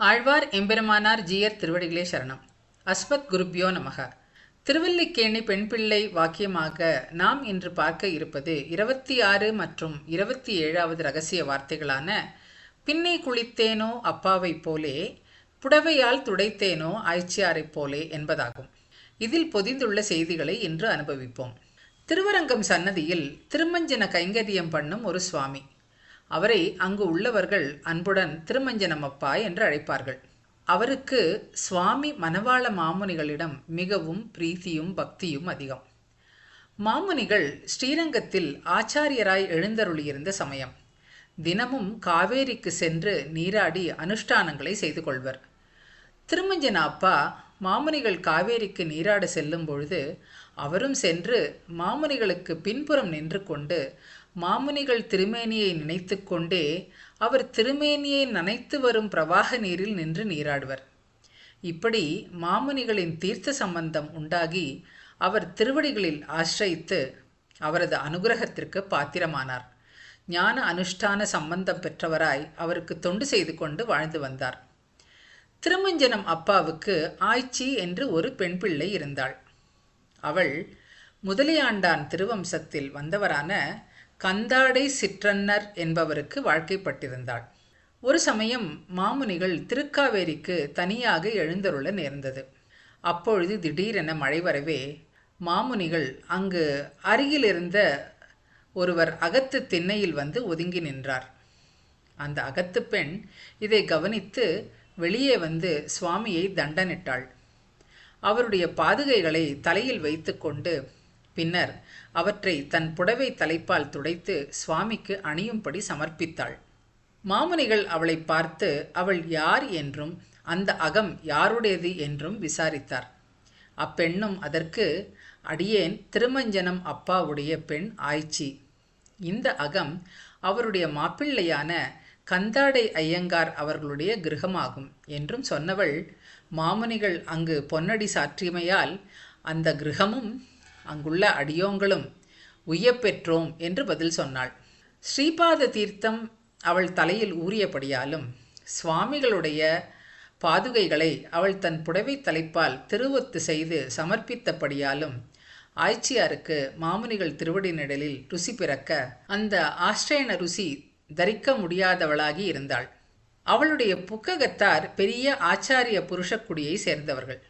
ஆழ்வார் எம்பெருமானார் ஜீயர் திருவடிகளே சரணம். அஸ்மத் குருப்யோ நமக. திருவல்லிக்கேணி பெண் பிள்ளை வாக்கியமாக நாம் இன்று பார்க்க இருப்பது இருபத்தி ஆறு மற்றும் இருபத்தி ஏழாவது ரகசிய வார்த்தைகளான பின்னை குளித்தேனோ அப்பாவைப் போலே புடவையால் துடைத்தேனோ ஆய்ச்சியாரைப் போலே என்பதாகும். இதில் பொதிந்துள்ள செய்திகளை இன்று அனுபவிப்போம். திருவரங்கம் சன்னதியில் திருமஞ்சன கைங்கரியம் பண்ணும் ஒரு சுவாமி. அவரை அங்கு உள்ளவர்கள் அன்புடன் திருமஞ்சனம் அப்பா என்று அழைப்பார்கள். அவருக்கு சுவாமி மணவாள மாமுனிகளிடம் மிகவும் பிரீத்தியும் பக்தியும் அதிகம். மாமுனிகள் ஸ்ரீரங்கத்தில் ஆச்சாரியராய் எழுந்தருளியிருந்த சமயம். தினமும் காவேரிக்கு சென்று நீராடி அனுஷ்டானங்களை செய்து கொள்வர். திருமஞ்சன அப்பா மாமுனிகள் காவேரிக்கு நீராட செல்லும் பொழுது அவரும் சென்று மாமுனிகளுக்கு பின்புறம் நின்று கொண்டு மாமுனிகள் திருமேனியை நினைத்து கொண்டே அவர் திருமேனியை நனைத்து வரும் பிரவாக நீரில் நின்று நீராடுவர். இப்படி மாமுனிகளின் தீர்த்த சம்பந்தம் உண்டாகி அவர் திருவடிகளில் ஆசிரயித்து அவரது அனுகிரகத்திற்கு பாத்திரமானார். ஞான அனுஷ்டான சம்பந்தம் பெற்றவராய் அவருக்கு தொண்டு செய்து கொண்டு வாழ்ந்து வந்தார். திருமஞ்சனம் அப்பாவுக்கு ஆய்ச்சி என்று ஒரு பெண் பிள்ளை இருந்தாள். அவள் முதலியாண்டான் திருவம்சத்தில் வந்தவரான கந்தாடை சிற்றன்னர் என்பவருக்கு வாழ்க்கைப்பட்டிருந்தாள். ஒரு சமயம் மாமுனிகள் திருக்காவேரிக்கு தனியாக எழுந்தருள நேர்ந்தது. அப்பொழுது திடீரென மழை வரவே மாமுனிகள் அங்கு அருகிலிருந்த ஒருவர் அகத்து திண்ணையில் வந்து ஒதுங்கி நின்றார். அந்த அகத்து பெண் இதை கவனித்து வெளியே வந்து சுவாமியை தண்டனிட்டாள். அவருடைய பாதுகைகளை தலையில் வைத்துக்கொண்டு பின்னர் அவற்றை தன் புடவை தலைப்பால் துடைத்து சுவாமிக்கு அணியும்படி சமர்ப்பித்தாள். மாமுனிகள் அவளை பார்த்து அவள் யார் என்றும் அந்த அகம் யாருடையது என்றும் விசாரித்தார். அப்பெண்ணும் அதற்கு அடியேன் திருமஞ்சனம் அப்பாவுடைய பெண் ஆய்ச்சி. இந்த அகம் அவருடைய மாப்பிள்ளையான கந்தாடை ஐயங்கார் அவர்களுடைய கிரகமாகும் என்றும் சொன்னவள் மாமுனிகள் அங்கு பொன்னடி சாற்றியமையால் அந்த கிரகமும் அங்குள்ள அடியோங்களும் உய்யப்பெற்றோம் என்று பதில் சொன்னாள். ஸ்ரீபாத தீர்த்தம் அவள் தலையில் ஊறியபடியாலும் சுவாமிகளுடைய பாதுகைகளை அவள் தன் புடவை தலைப்பால் திருவொத்து செய்து சமர்ப்பித்தபடியாலும் ஆய்ச்சியாருக்கு மாமுனிகள் திருவடி நிழலில் ருசி பிறக்க அந்த ஆஸ்ட்ரேன ருசி தரிக்க முடியாதவளாகி இருந்தாள். அவளுடைய புக்ககத்தார் பெரிய ஆச்சாரிய புருஷக்குடியை சேர்ந்தவர்கள்.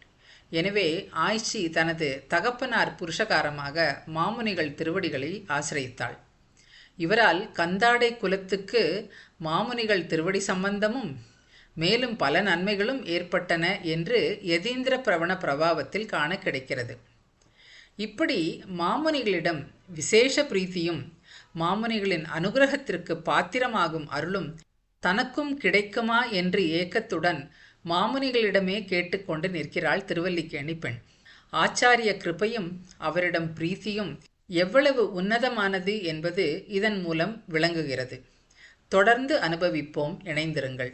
எனவே ஆய்ச்சி தனது தகப்பனார் புருஷகாரமாக மாமுனிகள் திருவடிகளை ஆசிரியித்தாள். இவரால் கந்தாடை குலத்துக்கு மாமுனிகள் திருவடி சம்பந்தமும் மேலும் பல நன்மைகளும் ஏற்பட்டன என்று யதீந்திர பிரவண பிரபாவத்தில் காண கிடைக்கிறது. இப்படி மாமுனிகளிடம் விசேஷ பிரீத்தியும் மாமுனிகளின் அனுகிரகத்திற்கு பாத்திரமாகும் அருளும் தனக்கும் கிடைக்குமா என்று ஏக்கத்துடன் மாமுனிகளிடமே கேட்டுக்கொண்டு நிற்கிறாள் திருவல்லிக்கேணி பெண். ஆச்சாரிய கிருபையும் அவரிடம் பிரீத்தியும் எவ்வளவு உன்னதமானது என்பது இதன் மூலம் விளங்குகிறது. தொடர்ந்து அனுபவிப்போம் இணைந்திருங்கள்.